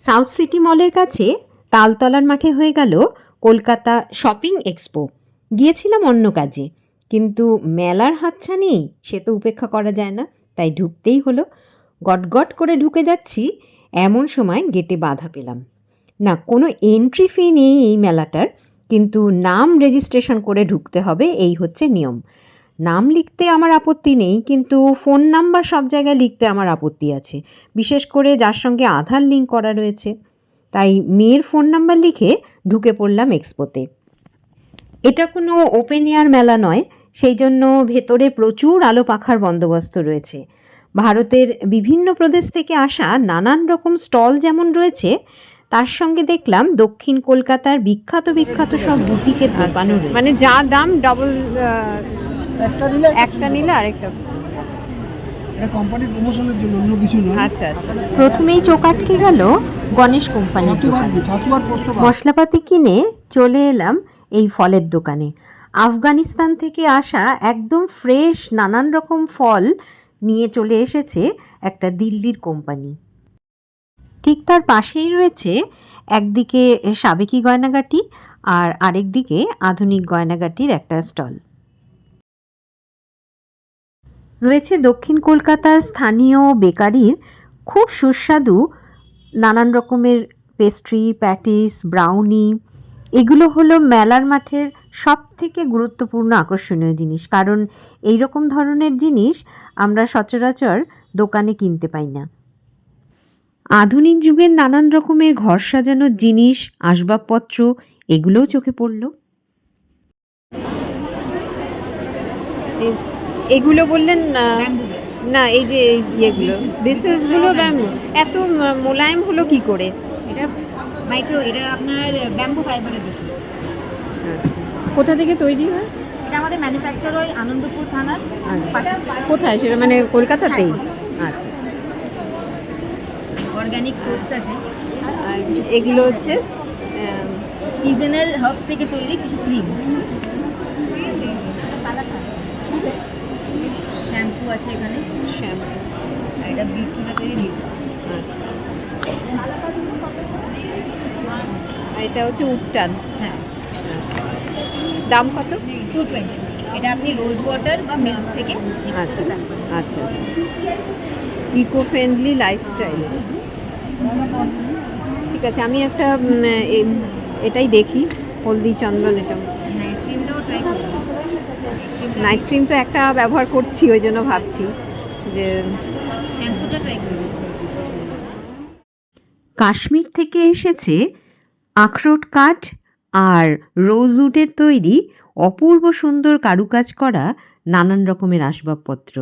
South city মলের কাছে তালতলার মাঠে হয়ে গেল কলকাতা শপিং এক্সপো। গিয়েছিলাম অন্য কাজে, কিন্তু মেলার হাতছানি সে তো উপেক্ষা করা যায় না, তাই ঢুকতেই হলো। গটগট করে ঢুকে যাচ্ছি, এমন সময় গেটে বাধা পেলাম। না, কোনো এন্ট্রি ফি নেই এই মেলাটার, কিন্তু নাম রেজিস্ট্রেশন করে ঢুকতে হবে, এই হচ্ছে নিয়ম। নাম লিখতে আমার আপত্তি নেই কিন্তু ফোন নাম্বার সব জায়গায় লিখতে আমার আপত্তি আছে বিশেষ করে যার সঙ্গে আধার লিঙ্ক করা রয়েছে। তাই মেয়ের ফোন নাম্বার লিখে ঢুকে পড়লাম এক্সপোতে। এটা কোনো ওপেন এয়ার মেলা নয় সেই জন্য ভেতরে প্রচুর আলো পাখার বন্দোবস্ত রয়েছে। ভারতের বিভিন্ন প্রদেশ থেকে আসা নানান রকম স্টল যেমন রয়েছে তার সঙ্গে দেখলাম দক্ষিণ কলকাতার বিখ্যাত বিখ্যাত সব বুটিকের দোকানও মানে যা দাম ডবল একটা নিলে একটা নিলে আরেকটা এটা কোম্পানির প্রমোশনের জন্য অন্য কিছু নয় আচ্ছা আচ্ছা। প্রথমেই চোখ আটকে গেল গণেশ পোস্ত মশলাপাতি কিনে চলে এলাম এই ফলের দোকানে। আফগানিস্তান থেকে আসা একদম ফ্রেশ নানান রকম ফল নিয়ে চলে এসেছে একটা দিল্লির কোম্পানি। ঠিক তার পাশেই রয়েছে একদিকে সাবেকি গয়নাগাটি আর আরেকদিকে আধুনিক গয়নাগাটির একটা স্টল। রয়েছে দক্ষিণ কলকাতার স্থানীয় বেকারির খুব সুস্বাদু নানান রকমের পেস্ট্রি প্যাটিস ব্রাউনি এগুলো হলো মেলার মাঠের সব থেকে গুরুত্বপূর্ণ আকর্ষণীয় জিনিস। কারণ এই রকম ধরনের জিনিস আমরা সচরাচর দোকানে কিনতে পাই না। আধুনিক যুগের নানান রকমের ঘর সাজানোর জিনিস, আসবাবপত্র, এগুলোও চোখে পড়ল। এগুলো বললেন না না এই যে ইয়েগুলো ব্রেসলেসগুলো এত মোলায়েম হলো কি করে? এটা মাইক্রো এটা আপনার ব্যাম্বু ফাইবারের বিজনেস আচ্ছা। কোথা থেকে তৈরি হয়? এটা আমাদের ম্যানুফ্যাকচার হয় আনন্দপুর থানার পাশে। কোথায়? সেটা মানে কলকাতাতেই? আচ্ছা আচ্ছা। অর্গানিক সোপস আছে। আর এগুলো হচ্ছে সিজনাল হার্বস থেকে তৈরি কিছু ক্রিমস আছে এখানে? শ্যাম্পু আর এটা বিটরুটে তৈরি লিপ আচ্ছা। আর এটা হচ্ছে উটটান। হ্যাঁ। আচ্ছা। দাম কত? টু টোয়েন্টি এটা আপনি রোজ ওয়াটার বা মিল্ক থেকে আচ্ছা pack আচ্ছা আচ্ছা। Eco friendly lifestyle. ঠিক আছে আমি একটা এটাই দেখি হলদি চন্দন এটা নাইট ক্রিমটাও ট্রাই করুন। নাইট ক্রিম তো একটা ব্যবহার করছি ওই জন্য ভাবছি যে শ্যাম্পুটা ট্রাই করুন কাশ্মীর থেকে এসেছে আখরোট কাঠ আর রোজউডের তৈরি অপূর্ব সুন্দর কারুকাজ করা নানান রকমের আসবাবপত্র।